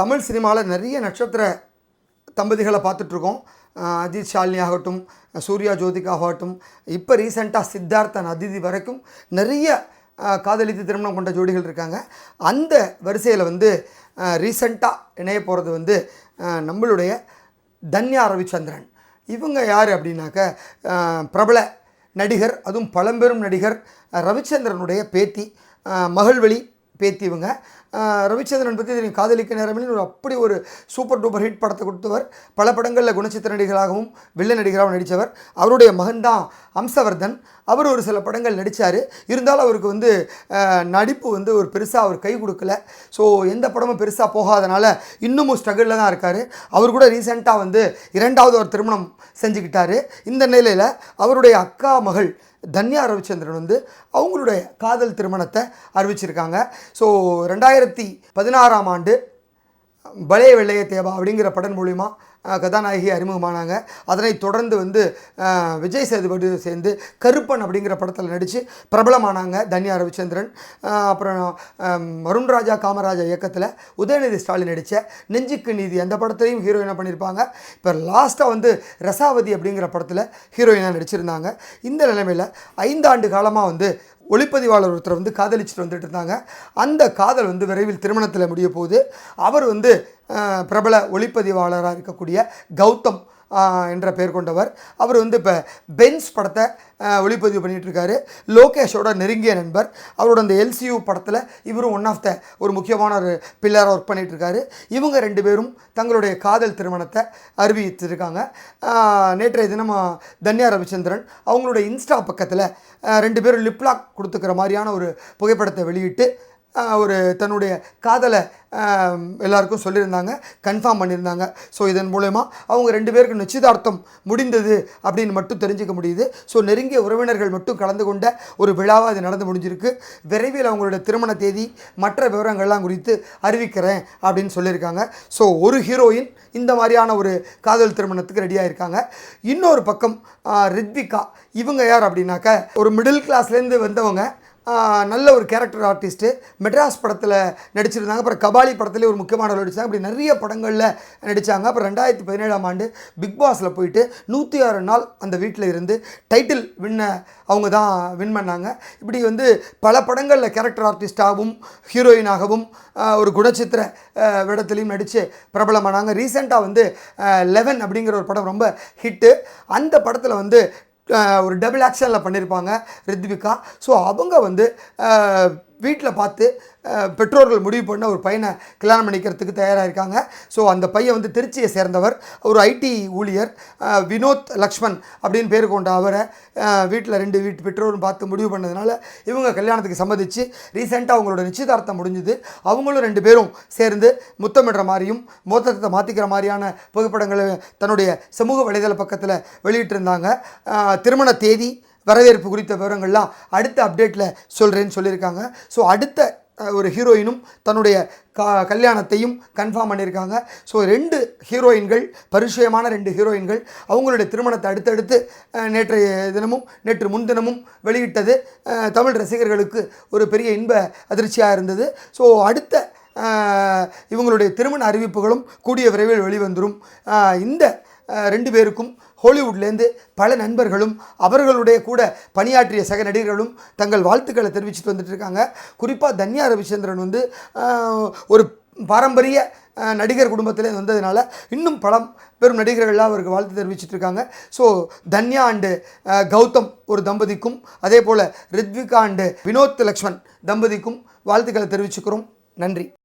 தமிழ் சினிமாவில் நிறைய நட்சத்திர தம்பதிகளை பார்த்துட்ருக்கோம். அஜித் ஷாலினி ஆகட்டும் சூர்யா ஜோதிகா ஆகட்டும் இப்போ ரீசெண்டாக சித்தார்த்தன் அதிதி வரைக்கும் நிறைய காதலித்து திருமணம் கொண்ட ஜோடிகள் இருக்காங்க. அந்த வரிசையில் வந்து ரீசண்டாக இணைய போகிறது வந்து நம்மளுடைய தன்யா ரவிச்சந்திரன். இவங்க யார் அப்படின்னாக்க பிரபல நடிகர் அதுவும் பழம்பெரும் நடிகர் ரவிச்சந்திரனுடைய பேத்தி மகள்வழி பேத்தி இவங்க. ரவிச்சந்திரன் பற்றி தெரியும் காதலிக்க நேரமில் ஒரு அப்படி ஒரு சூப்பர் டூப்பர் ஹிட் படத்தை கொடுத்தவர். பல படங்களில் குணச்சித்திர நடிகராகவும் வில்ல நடிகராகவும் நடித்தவர் அவருடைய மகன்தான் அம்சவர்தன் அவர் ஒரு சில படங்கள் நடித்தார் இருந்தாலும் அவருக்கு வந்து நடிப்பு வந்து ஒரு பெருசாக அவர் கை கொடுக்கல. ஸோ எந்த படமும் பெருசாக போகாதனால இன்னமும் ஸ்ட்ரகிளில் தான் இருக்கார். அவர் கூட ரீசெண்டாக வந்து இரண்டாவது ஒரு திருமணம் செஞ்சுக்கிட்டாரு. இந்த நிலையில் அவருடைய அக்கா மகள் தன்யா ரவிச்சந்திரன் வந்து அவங்களுடைய காதல் திருமணத்தை அறிவிச்சிருக்காங்க. ஸோ ரெண்டாயிரத்தி பதினாறாம் ஆண்டு பலே வெள்ளைய தேவா அப்படிங்கிற படம் மூலிமா கதாநாயகி அறிமுகமானாங்க. அதனைத் தொடர்ந்து வந்து விஜய் சேதுபதி சேர்ந்து கருப்பன் அப்படிங்கிற படத்தில் நடித்து பிரபலமானாங்க தன்யா ரவிச்சந்திரன். அப்புறம் வருண்ராஜா காமராஜா இயக்கத்தில் உதயநிதி ஸ்டாலின் நடித்த நெஞ்சுக்கு நீதி அந்த படத்திலையும் ஹீரோயினாக பண்ணியிருப்பாங்க இப்போ லாஸ்ட்டாக வந்து ரசாவதி அப்படிங்கிற படத்தில் ஹீரோயினாக நடிச்சிருந்தாங்க. இந்த நிலைமையில் ஐந்தாண்டு காலமாக வந்து ஒளிப்பதிவாளர் ஒருத்தர் வந்து காதலிச்சுட்டு வந்துட்டு இருந்தாங்க. அந்த காதல் வந்து விரைவில் திருமணத்தில் முடிய போகுது. அவர் வந்து பிரபல ஒளிப்பதிவாளராக இருக்கக்கூடிய கௌதம் என்ற பெயர் கொண்டவர். அவர் வந்து இப்போ பென்ஸ் படத்தை ஒளிப்பதிவு பண்ணிகிட்ருக்காரு லோகேஷோட நெருங்கிய நண்பர். அவரோட அந்த எல்சியூ படத்தில் இவரும் ஒன் ஆஃப் த ஒரு முக்கியமான ஒரு பில்லராக ஒர்க் பண்ணிகிட்ருக்காரு இவங்க ரெண்டு பேரும் தங்களுடைய காதல் திருமணத்தை அறிவித்திருக்காங்க. நேற்றைய தினம் தன்யா ரவிச்சந்திரன் அவங்களுடைய இன்ஸ்டா பக்கத்தில் ரெண்டு பேரும் லிப்லாக் கொடுத்துக்கிற மாதிரியான ஒரு புகைப்படத்தை வெளியிட்டு ஒரு தன்னுடைய காதலை எல்லாருக்கும் சொல்லியிருந்தாங்க கன்ஃபார்ம் பண்ணியிருந்தாங்க. ஸோ இதன் மூலயமா அவங்க ரெண்டு பேருக்கு நிச்சயதார்த்தம் முடிந்தது அப்படின்னு மட்டும் தெரிஞ்சுக்க முடியுது. ஸோ நெருங்கிய உறவினர்கள் மட்டும் கலந்து கொண்ட ஒரு விழாவாக இது நடந்து முடிஞ்சிருக்கு. விரைவில் அவங்களோட திருமண தேதி மற்ற விவரங்கள்லாம் குறித்து அறிவிக்கிறேன் அப்படின்னு சொல்லியிருக்காங்க. ஸோ ஒரு ஹீரோயின் இந்த மாதிரியான ஒரு காதல் திருமணத்துக்கு ரெடியாக இருக்காங்க இன்னொரு பக்கம் ரித்விகா இவங்க யார் அப்படின்னாக்க ஒரு மிடில் கிளாஸ்லேருந்து வந்தவங்க. நல்ல ஒரு கேரக்டர் ஆர்டிஸ்ட்டு மெட்ராஸ் படத்தில் நடிச்சிருந்தாங்க. அப்புறம் கபாலி படத்துலேயே ஒரு முக்கியமான நடிச்சாங்க அப்படி நிறைய படங்களில் நடித்தாங்க அப்புறம் ரெண்டாயிரத்தி பதினேழாம் ஆண்டு பிக் பாஸில் போயிட்டு நூற்றி ஆறு நாள் அந்த வீட்டில் இருந்து டைட்டில் வின்ன அவங்க தான் வின் பண்ணாங்க. இப்படி வந்து பல படங்களில் கேரக்டர் ஆர்டிஸ்டாகவும் ஹீரோயினாகவும் ஒரு குணச்சித்திர விடத்துலையும் நடித்து பிரபலமானாங்க. ரீசெண்டாக வந்து லெவன் அப்படிங்கிற ஒரு படம் ரொம்ப ஹிட்டு அந்த படத்தில் வந்து ஒரு டபுள் ஆக்ஷனில் பண்ணியிருப்பாங்க ரித்விகா. ஸோ அவங்க வந்து வீட்டில் பார்த்து பெற்றோர்கள் முடிவு பண்ண ஒரு பையனை கல்யாணம் பண்ணிக்கிறதுக்கு தயாராக இருக்காங்க ஸோ அந்த பையன் வந்து திருச்சியை சேர்ந்தவர். ஒரு ஐடி ஊழியர் வினோத் லக்ஷ்மன் அப்படின்னு பேர் கொண்ட அவரை வீட்டில் ரெண்டு வீட்டு பெற்றோரும் பார்த்து முடிவு பண்ணதுனால இவங்க கல்யாணத்துக்கு சம்மதித்து ரீசெண்டாக அவங்களோட நிச்சயதார்த்தம் முடிஞ்சுது. அவங்களும் ரெண்டு பேரும் சேர்ந்து முத்தமிடுற மாதிரியும் மோத்தத்தை மாற்றிக்கிற மாதிரியான புகைப்படங்களை தன்னுடைய சமூக வலைதள பக்கத்தில் வெளியிட்டிருந்தாங்க. திருமண தேதி வரவேற்பு குறித்த விவரங்கள்லாம் அடுத்த அப்டேட்டில் சொல்கிறேன்னு சொல்லியிருக்காங்க. ஸோ அடுத்த ஒரு ஹீரோயினும் தன்னுடைய கா கல்யாணத்தையும் கன்ஃபார்ம் பண்ணியிருக்காங்க. ஸோ ரெண்டு ஹீரோயின்கள் பரிச்சயமான ரெண்டு ஹீரோயின்கள் அவங்களுடைய திருமணத்தை அடுத்தடுத்து நேற்றைய தினமும் நேற்று முன்தினமும் வெளியிட்டது. தமிழ் ரசிகர்களுக்கு ஒரு பெரிய இன்ப அதிர்ச்சியாக இருந்தது. ஸோ அடுத்த இவங்களுடைய திருமண அறிவிப்புகளும் கூடிய விரைவில் வெளிவந்துடும் இந்த ரெண்டு பேருக்கும் ஹாலிவுட்லேருந்து பல நண்பர்களும் அவர்களுடைய கூட பணியாற்றிய சக நடிகர்களும் தங்கள் வாழ்த்துக்களை தெரிவிச்சுட்டு வந்துட்டு இருக்காங்க குறிப்பாக தன்யா ரவிச்சந்திரன் வந்து ஒரு பாரம்பரிய நடிகர் குடும்பத்திலே வந்ததுனால இன்னும் பலம் பெரும் நடிகர்கள்லாம் அவருக்கு வாழ்த்து தெரிவிச்சிட்டு இருக்காங்க ஸோ தன்யா அண்டு கௌதம் ஒரு தம்பதிக்கும் அதே போல் ரித்விகா அண்டு வினோத் லக்ஷ்மன் தம்பதிக்கும் வாழ்த்துக்களை தெரிவிச்சுக்கிறோம். நன்றி.